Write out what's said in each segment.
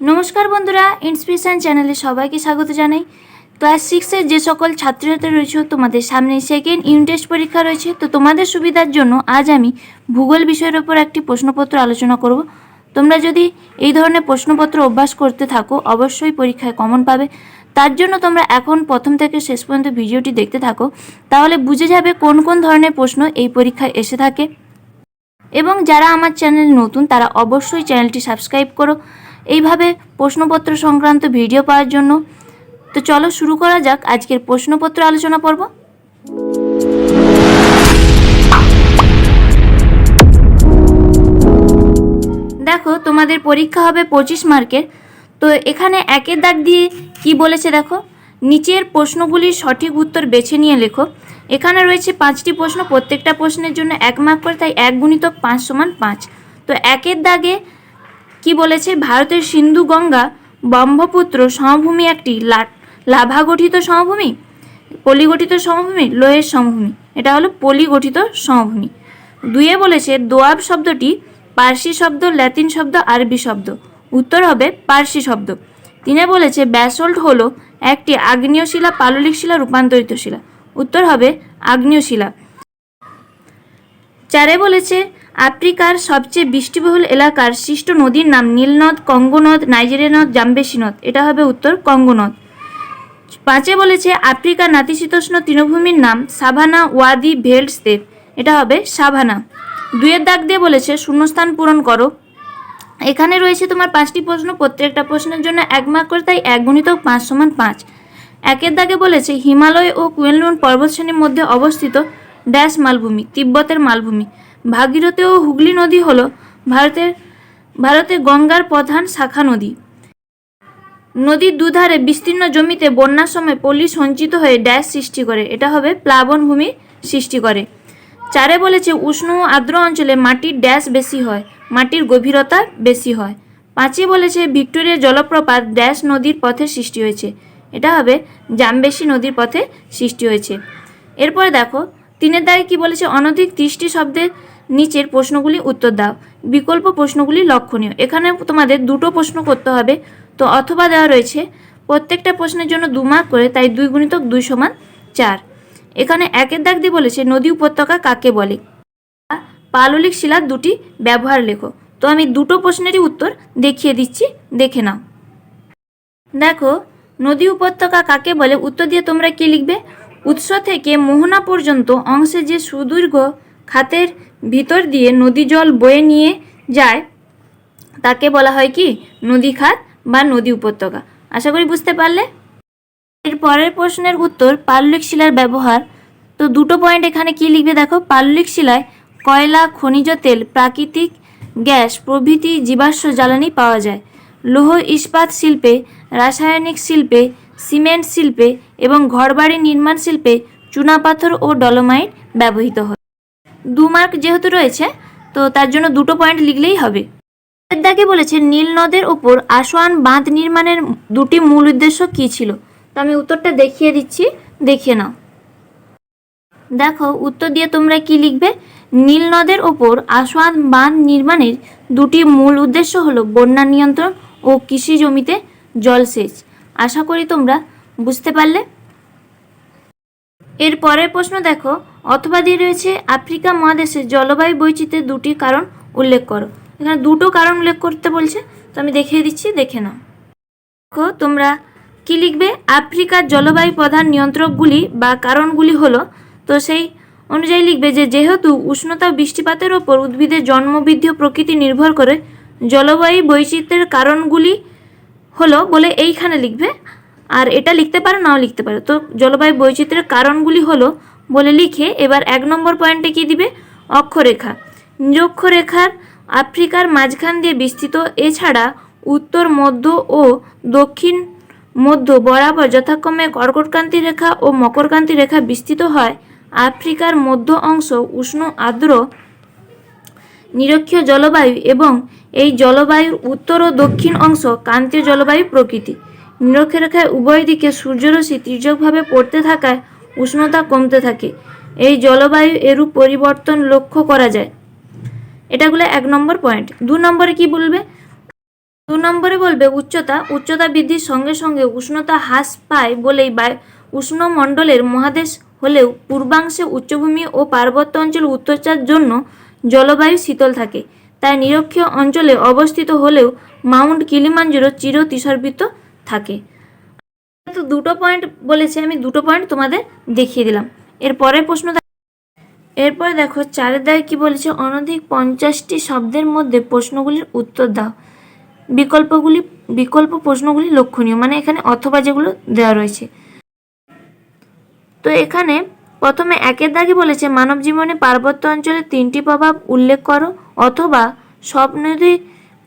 নমস্কার বন্ধুরা ইন্সপিরেশন চ্যানেলে সবাইকে স্বাগত জানাই। ক্লাস সিক্সের যে সকল ছাত্রছাত্রী রয়েছে, তোমাদের সামনে সেকেন্ড ইউনিট টেস্ট পরীক্ষা রয়েছে। তো তোমাদের সুবিধার জন্য আজ আমি ভূগোল বিষয়ের ওপর একটি প্রশ্নপত্র আলোচনা করব। তোমরা যদি এই ধরনের প্রশ্নপত্র অভ্যাস করতে থাকো, অবশ্যই পরীক্ষায় কমন পাবে। তার জন্য তোমরা এখন প্রথম থেকে শেষ পর্যন্ত ভিডিওটি দেখতে থাকো, তাহলে বুঝে যাবে কোন কোন ধরনের প্রশ্ন এই পরীক্ষায় এসে থাকে। এবং যারা আমার চ্যানেল নতুন, তারা অবশ্যই চ্যানেলটি সাবস্ক্রাইব করো। এইভাবে প্রশ্নপত্র সংক্রান্ত ভিডিও পাওয়ার জন্য। তো চলো শুরু করা যাক আজকের প্রশ্নপত্র আলোচনা পর্ব। দেখো, তোমাদের পরীক্ষা হবে পঁচিশ মার্কের। তো এখানে একের দাগ দিয়ে কি বলেছে দেখো? নিচের প্রশ্নগুলির সঠিক উত্তর বেছে নিয়ে লেখো। এখানে রয়েছে পাঁচটি প্রশ্ন, প্রত্যেকটা প্রশ্নের জন্য এক মার্ক করে, তাই এক গুণিতক পাঁচ সমান পাঁচ। তো একের দাগে কি বলেছে? ভারতের সিন্ধু গঙ্গা ব্রহ্মপুত্র সমভূমি একটি লাভা গঠিত সমভূমি, পলিগঠিত সমভূমি লোহের সমভূমি। এটা হলো পলিগঠিত সমভূমি। দুইয়ে বলেছে, দোয়াব শব্দটি পার্সি শব্দ, ল্যাতিন শব্দ, আরবি শব্দ। উত্তর হবে পার্সি শব্দ। তিনে বলেছে, ব্যাসল্ট হলো একটি আগ্নেয় শিলা, পাললিক শিলা, রূপান্তরিত শিলা। উত্তর হবে আগ্নেয় শিলা। চারে বলেছে আফ্রিকার সবচেয়ে বৃষ্টিবহুল এলাকার সৃষ্ট নদীর নাম নীলনদ, কঙ্গনদ, নাইজেরিয়া নদ জাম্বেশি নদ। এটা হবে উত্তর কঙ্গনদ। পাঁচে বলেছে আফ্রিকার নাতিশীতোষ্ণ তৃণভূমির নাম সাভানা ওয়াদি ভেল্ট স্টেপ এটা হবে সাভানা। দুইয়ের দাগ দিয়ে বলেছে শূন্যস্থান পূরণ করো। এখানে রয়েছে তোমার পাঁচটি প্রশ্ন। প্রত্যেকটা প্রশ্নের জন্য এক মার্ক করে তাই এক গুণিতক পাঁচ সমান পাঁচ। একের দাগে বলেছে হিমালয় ও কুয়েনলুন পর্বতশ্রেণীর মধ্যে অবস্থিত ড্যাশ মালভূমি, তিব্বতের মালভূমি। ভাগীরথী ও হুগলি নদী হল ভারতের, ভারতে গঙ্গার প্রধান শাখা নদী। নদীর দুধারে বিস্তীর্ণ জমিতে বন্যার সময় পলি সঞ্চিত হয়ে ড্যাশ সৃষ্টি করে। এটা হবে প্লাবন ভূমি সৃষ্টি করে। চারে বলেছে, উষ্ণ ও আর্দ্র অঞ্চলে মাটির ড্যাশ বেশি হয়, মাটির গভীরতা বেশি হয়। পাঁচে বলেছে, ভিক্টোরিয়া জলপ্রপাত ড্যাশ নদীর পথে সৃষ্টি হয়েছে। এটা হবে জামবেশি নদীর পথে সৃষ্টি হয়েছে। এরপরে দেখো তিনের দাগে কি বলেছে? অনধিক ত্রিশটি শব্দের নিচের প্রশ্নগুলি উত্তর দাও। বিকল্প প্রশ্নগুলি লক্ষণীয়। এখানে তোমাদের দুটো প্রশ্ন করতে হবে। তো অথবা দেওয়া রয়েছে, প্রত্যেকটা প্রশ্নের জন্য দু মার্ক করে, তাই দুই গুণিতক দুই সমান চার। এখানে একের দাগ দিয়ে বলেছে, নদী উপত্যকা কাকে বলে? পাললিক শিলার দুটি ব্যবহার লেখো। তো আমি দুটো প্রশ্নেরই উত্তর দেখিয়ে দিচ্ছি, দেখে নাও। দেখো, নদী উপত্যকা কাকে বলে? উত্তর দিয়ে তোমরা কি লিখবে? উৎস থেকে মোহনা পর্যন্ত অংশে যে সুদীর্ঘ খাতের ভিতর দিয়ে নদী জল বয়ে নিয়ে যায়, তাকে বলা হয় কি? নদী খাত বা নদী উপত্যকা। আশা করি বুঝতে পারলে? এর পরের প্রশ্নের উত্তর পাললিক শিলার ব্যবহার। তো দুটো পয়েন্ট এখানে কি লিখবে দেখো? পাললিক শিলায় কয়লা, খনিজ তেল, প্রাকৃতিক গ্যাস, প্রভৃতি জীবাশ্ম জ্বালানি পাওয়া যায়। লৌহ ইস্পাত শিল্পে, রাসায়নিক শিল্পে সিমেন্ট শিল্পে এবং ঘরবাড়ি নির্মাণ শিল্পে চুনাপাথর ও ডলোমাইট ব্যবহৃত হয়। দু মার্ক যেহেতু রয়েছে, তো তার জন্য দুটো পয়েন্ট লিখলেই হবে। দাকে বলেছে নীল নদের উপর আসোয়ান বাঁধ নির্মাণের দুটি মূল উদ্দেশ্য কী ছিল? তো আমি উত্তরটা দেখিয়ে দিচ্ছি দেখিয়ে নাও। দেখো, উত্তর দিয়ে তোমরা কি লিখবে? নীল নদের ওপর আসোয়ান বাঁধ নির্মাণের দুটি মূল উদ্দেশ্য হলো বন্যা নিয়ন্ত্রণ ও কৃষি জমিতে জলসেচ। আশা করি তোমরা বুঝতে পারলে। এর পরের প্রশ্ন দেখো, অথবা দিয়ে রয়েছে, আফ্রিকা মহাদেশের জলবায়ু বৈচিত্র্যের দুটি কারণ উল্লেখ করো। এখানে দুটো কারণ উল্লেখ করতে বলছে, তো আমি দেখিয়ে দিচ্ছি, দেখে নাও। দেখো, তোমরা কি লিখবে? আফ্রিকার জলবায়ু প্রধান নিয়ন্ত্রকগুলি বা কারণগুলি হলো, তো সেই অনুযায়ী লিখবে যে, যেহেতু উষ্ণতা বৃষ্টিপাতের ওপর উদ্ভিদের জন্মবৃদ্ধি প্রকৃতি নির্ভর করে, জলবায়ু বৈচিত্র্যের কারণগুলি হলো বলে এইখানে লিখবে। আর এটা লিখতে পারো, নাও লিখতে পারো। তো জলবায়ু বৈচিত্র্যের কারণগুলি হলো বলে লিখে এবার এক নম্বর পয়েন্টে কি দিবে? অক্ষরেখা। নিরক্ষরেখার আফ্রিকার মাঝখান দিয়ে বিস্তৃত, এছাড়া উত্তর, মধ্য ও দক্ষিণ মধ্য বরাবর যথাক্রমে কর্কটক্রান্তি রেখা ও মকরক্রান্তি রেখা বিস্তৃত হয়। আফ্রিকার মধ্য অংশ উষ্ণ, আর্দ্র নিরক্ষীয় জলবায়ু এবং এই জলবায়ুর উত্তর ও দক্ষিণ অংশ ক্রান্তীয় জলবায়ু প্রকৃতি। নিরক্ষরেখায় উভয় দিকে সূর্যরশ্মি তির্যকভাবে পড়তে থাকায় উষ্ণতা কমতে থাকে। এই জলবায়ু এরূপ পরিবর্তন লক্ষ্য করা যায়। এটাগুলো এক নম্বর পয়েন্ট। দু নম্বরে কি বলবে? দু নম্বরে বলবে, উচ্চতা উচ্চতা বৃদ্ধির সঙ্গে সঙ্গে উষ্ণতা হ্রাস পায় বলেই বায়ু উষ্ণমণ্ডলের মহাদেশ হলেও পূর্বাংশে উচ্চভূমি ও পার্বত্য অঞ্চল উত্তরচার জন্য জলবায়ু শীতল থাকে। তাই নিরক্ষীয় অঞ্চলে অবস্থিত হলেও মাউন্ট কিলিমাঞ্জারো চির তুষারবৃত থাকে। তো দুটো পয়েন্ট বলেছে আমি, দুটো পয়েন্ট তোমাদের দেখিয়ে দিলাম। এর পরের প্রশ্ন এরপরে দেখো চারের দায় কি বলেছে? অনধিক পঞ্চাশটি শব্দের মধ্যে প্রশ্নগুলির উত্তর দাও। বিকল্পগুলি, বিকল্প প্রশ্নগুলি লক্ষণীয় মানে এখানে অথবা যেগুলো দেওয়া রয়েছে। তো এখানে প্রথমে একের দাগে বলেছে মানব জীবনে পার্বত্য অঞ্চলে তিনটি প্রভাব উল্লেখ করো, অথবা সব নদী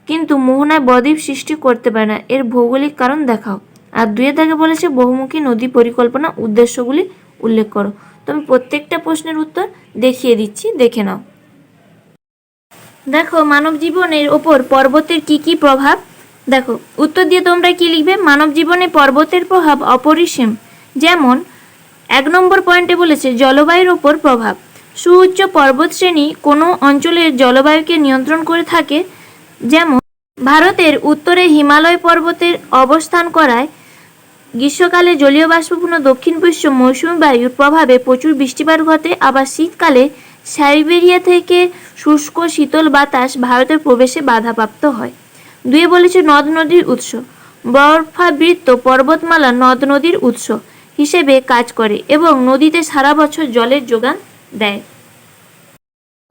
কিন্তু মোহনায় বদ্বীপ সৃষ্টি করতে পারে না, এর ভৌগোলিক কারণ দেখাও। আর দুয়ের দাগে বলেছে, বহুমুখী নদী পরিকল্পনা উদ্দেশ্যগুলি উল্লেখ করো। তো আমি প্রত্যেকটা প্রশ্নের উত্তর দেখিয়ে দিচ্ছি, দেখে নাও। দেখো মানব জীবনের ওপর পর্বতের কি কি প্রভাব? দেখো, উত্তর দিয়ে তোমরা কি লিখবে? মানব জীবনে পর্বতের প্রভাব অপরিসীম। যেমন এক নম্বর পয়েন্টে বলেছে, জলবায়ুর ওপর প্রভাব। সুউচ্চ পর্বত শ্রেণি কোনো অঞ্চলের জলবায়ুকে নিয়ন্ত্রণ করে থাকে, যেমন ভারতের উত্তরে হিমালয় পর্বতের অবস্থান করায় গ্রীষ্মকালে জলীয় বাষ্পপূর্ণ দক্ষিণ পশ্চিম মৌসুমী বায়ুর প্রভাবে প্রচুর বৃষ্টিপাত ঘটে। আবার শীতকালে সাইবেরিয়া থেকে শুষ্ক শীতল বাতাস ভারতের প্রবেশে বাধাপ্রাপ্ত হয়। দুয়ে বলেছে, নদ নদীর উৎস। বরফাবৃত্ত পর্বতমালা নদ নদীর উৎস। হিসেবে কাজ করে এবং নদীতে সারা বছর জলের যোগান দেয়।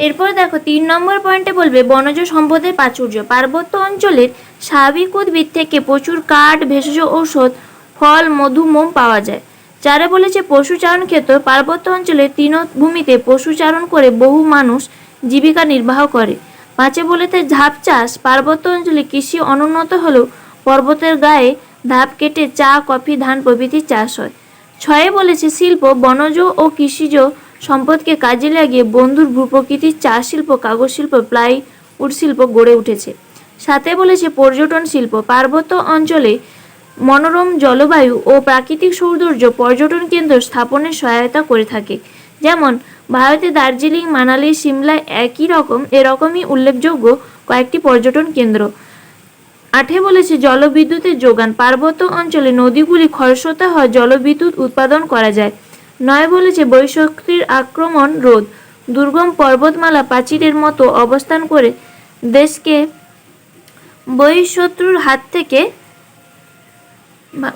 এরপর দেখো, তিন নম্বর পয়েন্টে বলবে, বনজ সম্পদের প্রাচুর্য। পার্বত্য অঞ্চলের স্বাভাবিক উদ্ভিদ থেকে প্রচুর কাঠ, ভেষজ ঔষধ, ফল, মধু, মোম পাওয়া যায়। চারে বলেছে পশুচারণ ক্ষেত্র, পার্বত্য অঞ্চলে তৃণভূমিতে পশুচারণ করে বহু মানুষ জীবিকা নির্বাহ করে। পাঁচে বলেছে ধাপ চাষ, পার্বত্য অঞ্চলে কৃষি অনুন্নত হলেও পর্বতের গায়ে ধাপ কেটে চা, কফি, ধান প্রভৃতি চাষ হয়। ছয়ে বলেছে, শিল্প, বনজ ও কৃষিজ সম্পদকে কাজে লাগিয়ে বন্ধুর ভূপ্রকৃতির চা শিল্প কাগজ শিল্প প্লাইউড শিল্প গড়ে উঠেছে। সাথে বলেছে, পর্যটন শিল্প, পার্বত্য অঞ্চলে মনোরম জলবায়ু ও প্রাকৃতিক সৌন্দর্য পর্যটন কেন্দ্র স্থাপনের সহায়তা করে থাকে। যেমন, ভারতে দার্জিলিং, মানালি, সিমলায় একই রকম এরকমই উল্লেখযোগ্য কয়েকটি পর্যটন কেন্দ্র। আঠে বলেছে জলবিদ্যুতের যোগান পার্বত্য অঞ্চলে নদীগুলি খরস্রোতা হয়, জলবিদ্যুৎ উৎপাদন করা যায়। নয় বলেছে বৈশক্তির আক্রমণ রোধ। দুর্গম পর্বতমালা প্রাচীরের মতো অবস্থান করে দেশকে বহিঃশত্রুর হাত থেকে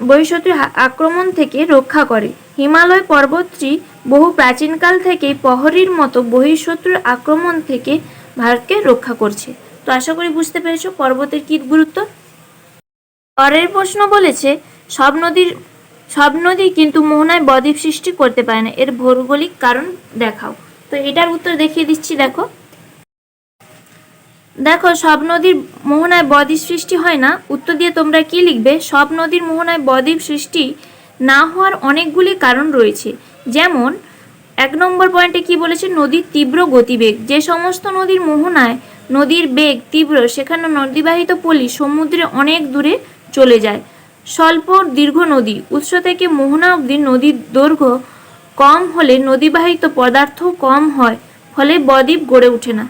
বহিঃশত্রুর আক্রমণ থেকে রক্ষা করে। হিমালয় পর্বতটি বহু প্রাচীনকাল থেকেই প্রহরীর মতো বহিঃশত্রুর আক্রমণ থেকে ভারতকে রক্ষা করছে। তো আশা করি বুঝতে পেরেছ পর্বতের কী গুরুত্ব? পরের প্রশ্ন বলেছে, সব নদীর, সব নদী কিন্তু মোহনায় বদ্বীপ সৃষ্টি করতে পারে না। এর ভৌগোলিক কারণ দেখাও। তো এটার উত্তর দেখিয়ে দিচ্ছি, দেখো। দেখো, সব নদীর মোহনায় বদ্বীপ সৃষ্টি হয় না। উত্তর দিয়ে তোমরা কি লিখবে? সব নদীর মোহনায় বদ্বীপ সৃষ্টি না হওয়ার অনেকগুলি কারণ রয়েছে। যেমন, এক নম্বর পয়েন্টে কি বলেছে? নদীর তীব্র গতিবেগ। যে সমস্ত নদীর মোহনায় নদীর বেগ তীব্র, সেখানে নদীবাহিত পলি সমুদ্রে অনেক দূরে চলে যায়। স্বল্প, দীর্ঘ নদী, উৎস থেকে মোহনা অবধি নদীর দৈর্ঘ্য কম হলে নদীবাহিত পদার্থ কম হয়, ফলে বদ্বীপ গড়ে ওঠে না।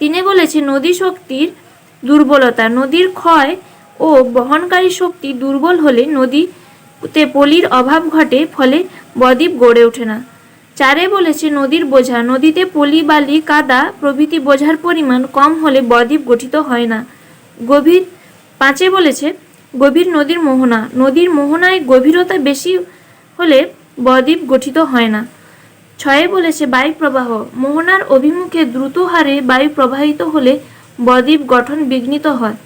তিনি বলেছে, নদী শক্তির দুর্বলতা, নদীর ক্ষয় ও বহনকারী শক্তি দুর্বল হলে নদীতে পলির অভাব ঘটে, ফলে বদ্বীপ গড়ে ওঠে না। চারে বলেছে, নদীর বোঝা, নদীতে পলি, বালি, কাদা প্রভৃতি বোঝার পরিমাণ কম হলে বদ্বীপ গঠিত হয় না। গভীর পাঁচে বলেছে, গভীর নদীর মোহনা, নদীর মোহনায় গভীরতা বেশি হলে বদ্বীপ গঠিত হয় না। ছয়ে বলেছে, বায়ু প্রবাহ, মোহনার অভিমুখে দ্রুত হারে বায়ু প্রবাহিত হলে বদ্বীপ গঠন বিঘ্নিত হয়।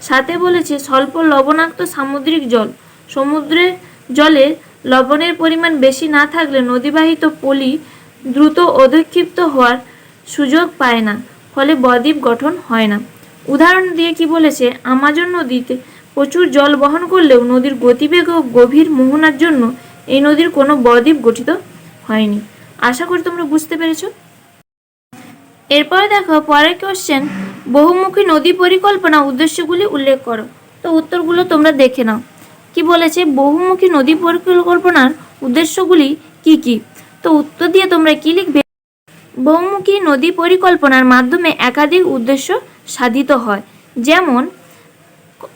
সাথে বলেছে, স্বল্প লবণাক্ত সামুদ্রিক জল সমুদ্রের জলে লবণের পরিমাণ বেশি না থাকলে নদীবাহিত পলি দ্রুত অধিক্ষিপ্ত হওয়ার সুযোগ পায় না, ফলে বদ্বীপ গঠন হয় না। উদাহরণ দিয়ে কি বলেছে, আমাজন নদীতে প্রচুর জল বহন করলেও নদীর গতিবেগ ও গভীর মোহনার জন্য এই নদীর কোনো বদ্বীপ গঠিত হয়নি। আশা করি তোমরা বুঝতে পেরেছ। এরপরে দেখো, পরের কোশ্চেন বহুমুখী নদী পরিকল্পনা উদ্দেশ্যগুলি উল্লেখ করো। তো উত্তরগুলো তোমরা দেখে নাও। কি বলেছে? বহুমুখী নদী পরিকল্পনার উদ্দেশ্যগুলি কি কি? তো উত্তর দিয়ে তোমরা কি লিখবে? বহুমুখী নদী পরিকল্পনার মাধ্যমে একাধিক উদ্দেশ্য সাধিত হয়। যেমন,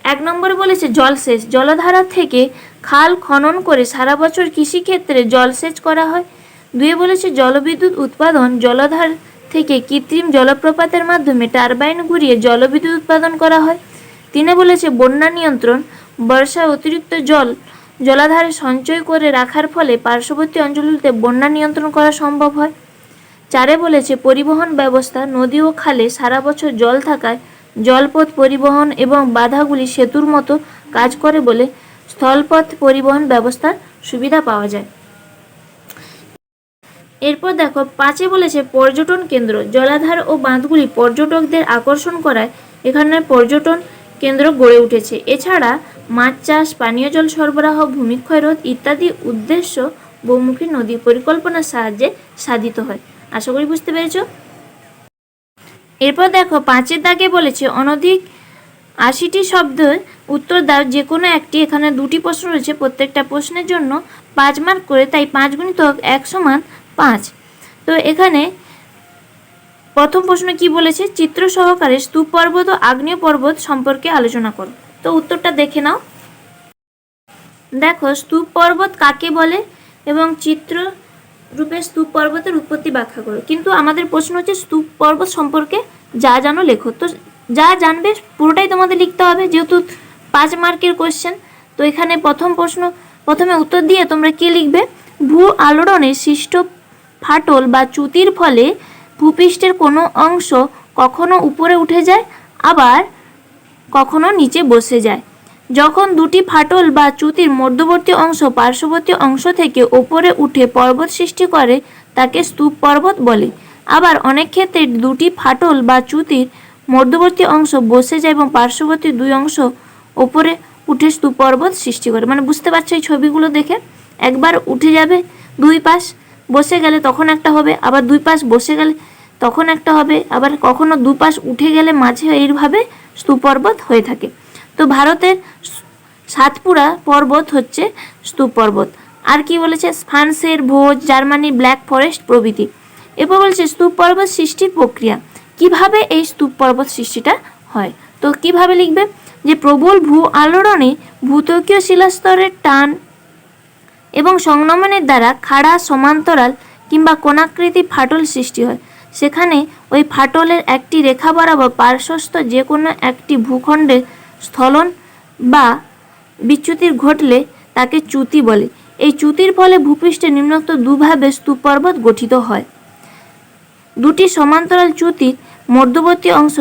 এক নম্বরে বলেছে জলসেচ। জলধারা থেকে খাল খনন করে সারা বছর কৃষিক্ষেত্রে জলসেচ করা হয়। দুয়ে বলেছে জলবিদ্যুৎ উৎপাদন। জলধার থেকে কৃত্রিম জলপ্রপাতের মাধ্যমে টারবাইন ঘুরিয়ে জলবিদ্যুৎ উৎপাদন করা হয়। তিনে বলেছে বন্যা নিয়ন্ত্রণ। বর্ষায় অতিরিক্ত জল, জলাধারে সঞ্চয় করে রাখার ফলে পার্শ্ববর্তী অঞ্চলগুলিতে বন্যা নিয়ন্ত্রণ করা সম্ভব হয়। চারে বলেছে, পরিবহন ব্যবস্থা, নদী ও খালে সারা বছর জল থাকায় জলপথ পরিবহন এবং বাধাগুলি সেতুর মতো কাজ করে বলে স্থলপথ পরিবহন ব্যবস্থার সুবিধা পাওয়া যায়। এরপর দেখো, পাঁচে বলেছে, পর্যটন কেন্দ্র, জলাধার ও বাঁধগুলি পর্যটকদের আকর্ষণ করায়। এখানে পর্যটন কেন্দ্র গড়ে উঠেছে। এছাড়া মাছ চাষ, পানীয় জল সরবরাহ ভূমিক্ষয় রোধ ইত্যাদি উদ্দেশ্য বহুমুখী নদী পরিকল্পনার সাহায্যে সাধিত হয়। আশা করি বুঝতে পেরেছ? এরপর দেখো, পাঁচের দাগে বলেছে, অনধিক আশিটি শব্দ উত্তর দাও যে কোনো একটি, এখানে দুটি প্রশ্ন রয়েছে প্রত্যেকটা প্রশ্নের জন্য পাঁচ মার্ক করে, তাই পাঁচ গুণিতক এক সমান পাঁচ। তো এখানে প্রথম প্রশ্ন কি বলেছে? চিত্র সহকারে স্তূপ পর্বত ও আগ্নেয় পর্বত সম্পর্কে আলোচনা করো। তো উত্তরটা দেখে নাও। দেখো স্তূপ পর্বত কাকে বলে? এবং চিত্র রূপে স্তূপ পর্বতের উৎপত্তি ব্যাখ্যা করো। কিন্তু আমাদের প্রশ্ন হচ্ছে স্তূপ পর্বত সম্পর্কে যা জানো লেখো। তো যা জানবে পুরোটাই তোমাদের লিখতে হবে, যেহেতু পাঁচ মার্কের কোশ্চেন তো এখানে প্রথম প্রশ্ন, প্রথমে উত্তর দিয়ে তোমরা কি লিখবে? ভূ আলোড়নে সৃষ্ট ফাটল বা চ্যুতির ফলে ভূপৃষ্ঠের কোনো অংশ কখনো উপরে উঠে যায়, আবার কখনো নিচে বসে যায়। যখন দুটি ফাটল বা চ্যুতির মধ্যবর্তী অংশ পার্শ্ববর্তী অংশ থেকে ওপরে উঠে পর্বত সৃষ্টি করে, তাকে স্তূপ পর্বত বলে। আবার অনেক ক্ষেত্রে দুটি ফাটল বা চ্যুতির মধ্যবর্তী অংশ বসে যায় এবং পার্শ্ববর্তী দুই অংশ ওপরে উঠে স্তূপ পর্বত সৃষ্টি করে। মানে বুঝতে পারছ এই ছবিগুলো দেখে? একবার উঠে যাবে, দুই পাশ বসে গেলে তখন একটা হবে, আবার দুই পাশ বসে গেলে তখন একটা হবে। আবার কখনো দুপাশ উঠে গেলে মাঝে এইভাবে স্তূপ পর্বত হয়ে থাকে। তো ভারতের সাতপুরা পর্বত হচ্ছে স্তূপ পর্বত আর কি বলেছে? ফ্রান্সের ভোজ, জার্মানি ব্ল্যাক ফরেস্ট প্রভৃতি। এরপর বলছে স্তূপ পর্বত সৃষ্টির প্রক্রিয়া। কীভাবে এই স্তূপ পর্বত সৃষ্টিটা হয়? তো কীভাবে লিখবে? যে প্রবল ভূ আলোড়নে ভূতকীয় শিলাস্তরের টান এবং সংনমনের দ্বারা খাড়া, সমান্তরাল কিংবা কোনাকৃতি ফাটল সৃষ্টি হয়। সেখানে ওই ফাটলের একটি রেখা বরাবর পার্শ্বস্থ যে কোনো একটি ভূখণ্ডের স্থলন বা বিচ্যুতির ঘটলে তাকে চ্যুতি বলে। এই চ্যুতির ফলে ভূপৃষ্ঠে নিম্নোক্ত দুভাবে স্তূপ পর্বত গঠিত হয়। দুটি সমান্তরাল চ্যুতির মধ্যবর্তী অংশ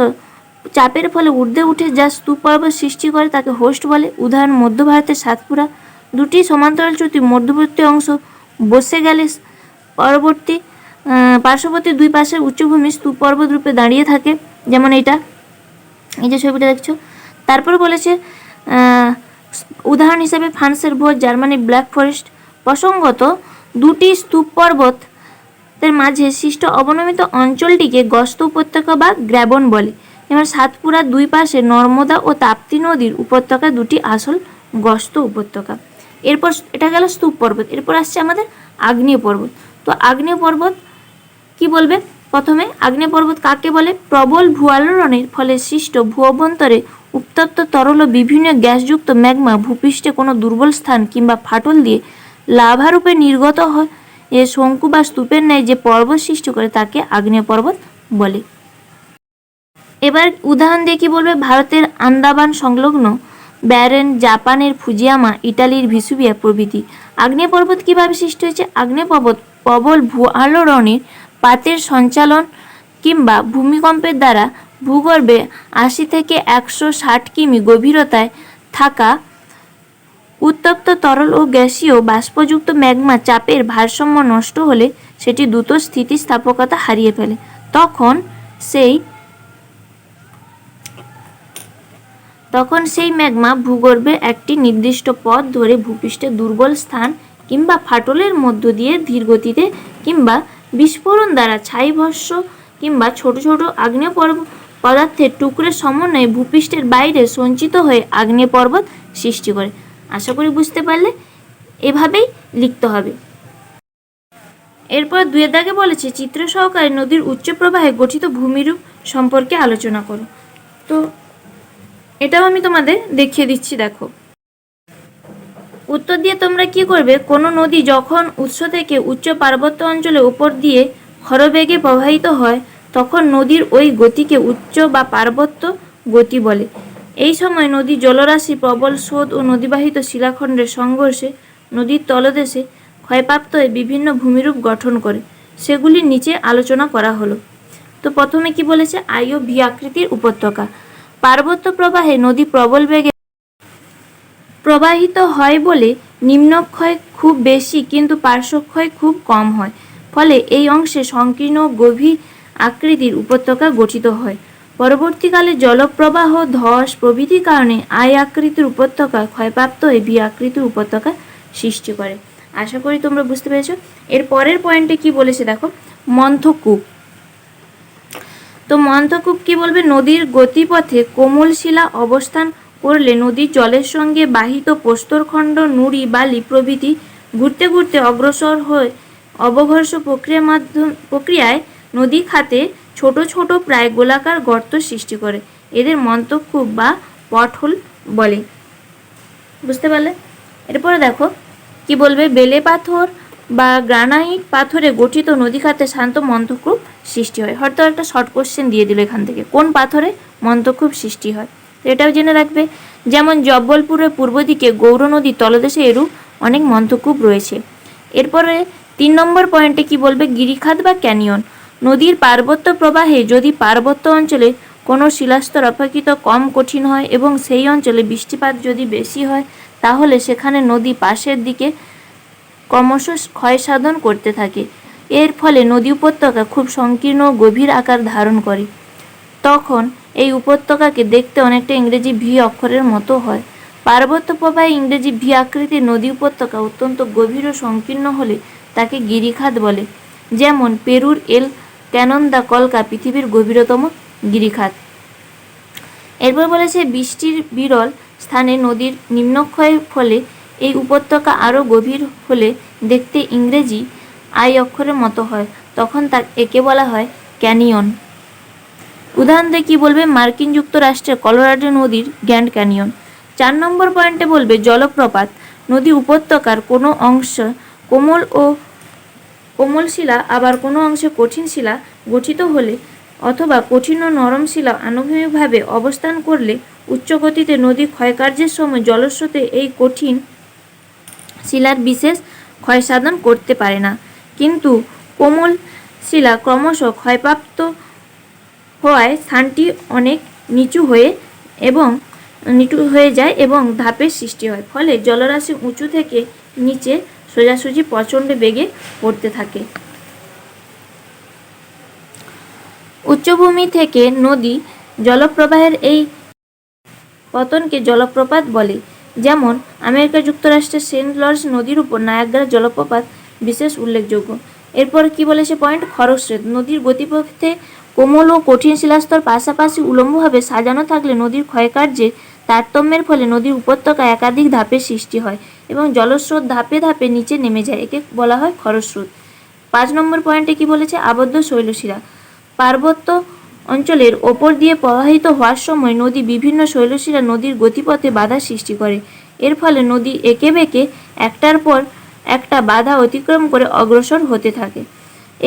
চাপের ফলে ঊর্ধ্বে উঠে যা স্তূপ পর্বত সৃষ্টি করে তাকে হোস্ট বলে। উদাহরণ, মধ্য ভারতের সাতপুরা। দুটি সমান্তরাল চ্যুতির মধ্যবর্তী অংশ বসে গেলে পরবর্তী পার্শ্ববর্তী দুই পাশের উচ্চভূমি স্তূপ পর্বত রূপে দাঁড়িয়ে থাকে, যেমন এটা এই যে ছবিটা দেখছ। তারপর বলেছে উদাহরণ হিসেবে ফ্রান্সের ভোজ জার্মানি ব্ল্যাক ফরেস্ট। প্রসঙ্গত, দুটি স্তূপ পর্বত এর মাঝে সৃষ্ট অবনমিত অঞ্চলটিকে গস্ত উপত্যকা বা গ্র্যাবন বলে। যেমন সাতপুরার দুই পাশে নর্মদা ও তাপ্তি নদীর উপত্যকা দুটি আসল গস্ত উপত্যকা। এরপর এটা গেল স্তূপ পর্বত এরপর আসছে আমাদের আগ্নেয় পর্বত তো আগ্নেয় পর্বত কি বলবে? প্রথমে আগ্নেয় পর্বত কাকে বলে? প্রবল ভূয়ালোড়নের ফলে সৃষ্ট ভূ অভ্যন্তরে উত্তপ্ত তরল ও বিভিন্ন গ্যাসযুক্ত ম্যাগমা ভূপৃষ্ঠে কোনো দুর্বল স্থান কিংবা ফাটল দিয়ে লাভারূপে নির্গত হয়। এ শঙ্কু বা স্তূপের ন্যায় যে পর্বত সৃষ্টি করে তাকে আগ্নেয় পর্বত বলে। এবার উদাহরণ দিয়ে কি বলবে? ভারতের আন্দামান সংলগ্ন ব্যারেন, জাপানের ফুজিয়ামা, ইটালির ভিসুবিয়া প্রভৃতি। আগ্নেয় পর্বত কীভাবে সৃষ্টি হয়েছে? আগ্নেয় পর্বত প্রবল ভূ আলোড়নের পাতের সঞ্চালন কিংবা ভূমিকম্পের দ্বারা ভূগর্ভে আশি থেকে একশো ষাট কিমি গভীরতায় থাকা উত্তপ্ত তরল ও গ্যাসীয় বাষ্পযুক্ত ম্যাগমা চাপের ভারসাম্য নষ্ট হলে সেটি দ্রুত স্থিতিস্থাপকতা হারিয়ে ফেলে। তখন সেই তখন সেই ম্যাগমা ভূগর্ভে একটি নির্দিষ্ট পথ ধরে ভূপৃষ্ঠের দুর্বল স্থান কিংবা ফাটলের মধ্য দিয়ে ধীরগতিতে কিংবা বিস্ফোরণ দ্বারা ছাইভস্য কিংবা ছোট ছোট আগ্নেয় পর্ব পদার্থের টুকরের সমন্বয়ে ভূপৃষ্ঠের বাইরে সঞ্চিত হয়ে আগ্নেয় পর্বত সৃষ্টি করে। আশা করি বুঝতে পারলে এভাবেই লিখতে হবে। এরপর দুয়ের দাগে বলেছে, চিত্র সহকারে নদীর উচ্চ প্রবাহে গঠিত ভূমিরূপ সম্পর্কে আলোচনা করো। তো এটাও আমি তোমাদের দেখিয়ে দিচ্ছি, দেখো। উত্তর দিয়ে তোমরা কি করবে? কোনো নদী যখন উৎস থেকে উচ্চ পার্বত্য অঞ্চলে উপর দিয়ে খরবেগে প্রবাহিত হয়, তখন নদীর ওই গতিকে উচ্চ বা পার্বত্য গতি বলে। এই সময় নদী জলরাশি, প্রবল স্রোত ও নদীবাহিত শিলাখণ্ডের সংঘর্ষে নদীর তলদেশে ক্ষয়প্রাপ্ত হয়ে বিভিন্ন ভূমিরূপ গঠন করে। সেগুলি নিচে আলোচনা করা হলো। তো প্রথমে কি বলেছে? আই ও ভি আকৃতির উপত্যকা। পার্বত্য প্রবাহে নদী প্রবল বেগে প্রবাহিত হয় বলে নিম্নক্ষয় খুব বেশি কিন্তু পার্শ্বক্ষয় খুব কম হয়। ফলে এই অংশে সংকীর্ণ গভীর আকৃতির উপত্যকা গঠিত হয়। পরবর্তীকালে জলপ্রবাহ, ধস প্রভৃতির কারণে আয় আকৃতির উপত্যকা, ক্ষয়প্রাপ্ত হয়ে বি আকৃতির উপত্যকা সৃষ্টি করে। আশা করি তোমরা বুঝতে পেরেছ। এর পরের পয়েন্টে কি বলেছে দেখো? মন্থকূপ। তো মন্থকূপ কি বলবে? নদীর গতিপথে কোমল শিলা অবস্থান করলে নদীর জলের সঙ্গে বাহিত প্রস্তরখণ্ড, নুড়ি, বালি প্রভৃতি ঘুরতে ঘুরতে অগ্রসর হয়ে। অবঘর্ষ প্রক্রিয়া মাধ্যম, প্রক্রিয়ায় নদী খাতে ছোট ছোট প্রায় গোলাকার গর্ত সৃষ্টি করে। এদের মন্তকূপ বা পটহোল বলে। বুঝতে পারলে? এরপরে দেখো, কি বলবে? বেলে পাথর বা গ্রানাইট পাথরে গঠিত নদী খাতে শান্ত মন্তকূপ সৃষ্টি হয়। হয়তো একটা শর্ট কোশ্চেন দিয়ে দিল এখান থেকে। কোন পাথরে মন্তকূপ সৃষ্টি হয়? এটাও জেনে রাখবে। যেমন জব্বলপুরের পূর্ব দিকে গৌর নদীর তলদেশে এরূপ অনেক মন্তকূপ রয়েছে। এরপরে তিন নম্বর পয়েন্টে কি বলবে? গিরিখাত বা ক্যানিয়ন। নদীর পার্বত্য প্রবাহে যদি পার্বত্য অঞ্চলে কোনো শিলাস্তর অপেক্ষিত কম কঠিন হয় এবং সেই অঞ্চলে বৃষ্টিপাত যদি বেশি হয়, তাহলে সেখানে নদী পাশের দিকে ক্রমশ ক্ষয় সাধন করতে থাকে। এর ফলে নদী উপত্যকা খুব সংকীর্ণ গভীর আকার ধারণ করে। তখন এই উপত্যকাকে দেখতে অনেকটা ইংরেজি ভি অক্ষরের মতো হয়। পার্বত্য প্রবাহে ইংরেজি ভি আকৃতির নদী উপত্যকা অত্যন্ত গভীর ও সংকীর্ণ হলে তাকে গিরিখাত বলে। যেমন পেরুর এল ক্যানন্দা কলকা পৃথিবীর গভীরতম গিরিখাত। এরপর বলেছে, বৃষ্টির বিরল স্থানে নদীর নিম্নক্ষয়ের ফলে এই উপত্যকা আরও গভীর হলে দেখতে ইংরেজি আই অক্ষরের মতো হয়। তখন তা একে বলা হয় ক্যানিয়ন। উদাহরণ দিয়ে কী বলবে? মার্কিন যুক্তরাষ্ট্রের কলোরাডো নদীর গ্র্যান্ড ক্যানিয়ন। চার নম্বর পয়েন্টে বলবে, জলপ্রপাত, নদী উপত্যকার কোনো অংশ কোমল ও কোমল শিলা, আবার কোনো অংশে কঠিন শিলা গঠিত হলে অথবা কঠিন ও নরম শিলা আনুভূমিকভাবে অবস্থান করলে উচ্চ গতিতে নদী ক্ষয়কার্যের সময় জলস্রোতে এই কঠিন শিলার বিশেষ ক্ষয়সাধন করতে পারে না। কিন্তু কোমল শিলা ক্রমশ ক্ষয়প্রাপ্ত হওয়ায় স্থানটি অনেক নিচু হয়ে এবং নিচু হয়ে যায় এবং ধাপের সৃষ্টি হয়। ফলে জলরাশি উঁচু থেকে নিচে সোজাসুজি প্রচণ্ড বেগে পড়তে থাকে। উচ্চভূমি থেকে নদী জলপ্রবাহের এই পতনকে জলপ্রপাত বলে। যেমন, আমেরিকা যুক্তরাষ্ট্রের সেন্ট লর্জ নদীর উপর নায়াগ্রা জলপ্রপাত বিশেষ উল্লেখযোগ্য। এরপর কি বলেছে পয়েন্ট? খরস্রোত নদীর গতিপথে কোমল ও কঠিন শিলাস্তর পাশাপাশি উলম্বভাবে সাজানো থাকলে নদীর ক্ষয়কার্যে তারতম্যের ফলে নদীর উপত্যকা একাধিক ধাপের সৃষ্টি হয় এবং জলস্রোত ধাপে ধাপে নিচে নেমে যায়। একে বলা হয় খরস্রোত। পাঁচ নম্বর পয়েন্টে কি বলেছে? আবদ্ধ শৈলশিরা পার্বত্য অঞ্চলের ওপর দিয়ে প্রবাহিত হওয়ার সময় নদী বিভিন্ন শৈলশিরা নদীর গতিপথে বাধা সৃষ্টি করে। এর ফলে নদী এঁকে বেঁকে একটার পর একটা বাধা অতিক্রম করে অগ্রসর হতে থাকে।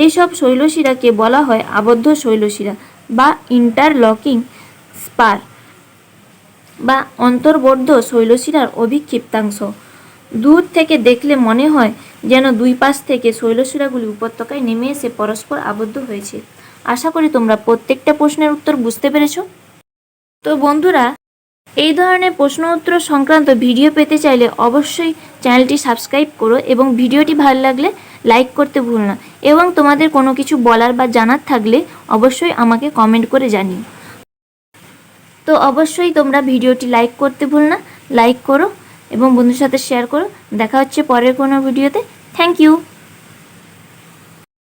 এইসব শৈলশিরাকে বলা হয় আবদ্ধ শৈলশিরা বা ইন্টারলকিং স্পার বা অন্তর্বদ্ধ শৈলশিরার অভিক্ষিপ্তাংশ। দূর থেকে দেখলে মনে হয় যেন দুই পাশ থেকে শৈলশিরাগুলি উপত্যকায় নেমে এসে পরস্পর আবদ্ধ হয়েছে। আশা করি তোমরা প্রত্যেকটা প্রশ্নের উত্তর বুঝতে পেরেছ। তো বন্ধুরা, এই ধরনের প্রশ্ন উত্তর সংক্রান্ত ভিডিও পেতে চাইলে অবশ্যই চ্যানেলটি সাবস্ক্রাইব করো এবং ভিডিওটি ভালো লাগলে লাইক করতে ভুল না। এবং তোমাদের কোনো কিছু বলার বা জানার থাকলে অবশ্যই আমাকে কমেন্ট করে জানিও। তো অবশ্যই তোমরা ভিডিওটি লাইক করতে ভুল না লাইক করো এবং বন্ধুর সাথে শেয়ার করো। দেখা হচ্ছে পরের কোনো ভিডিওতে থ্যাংক ইউ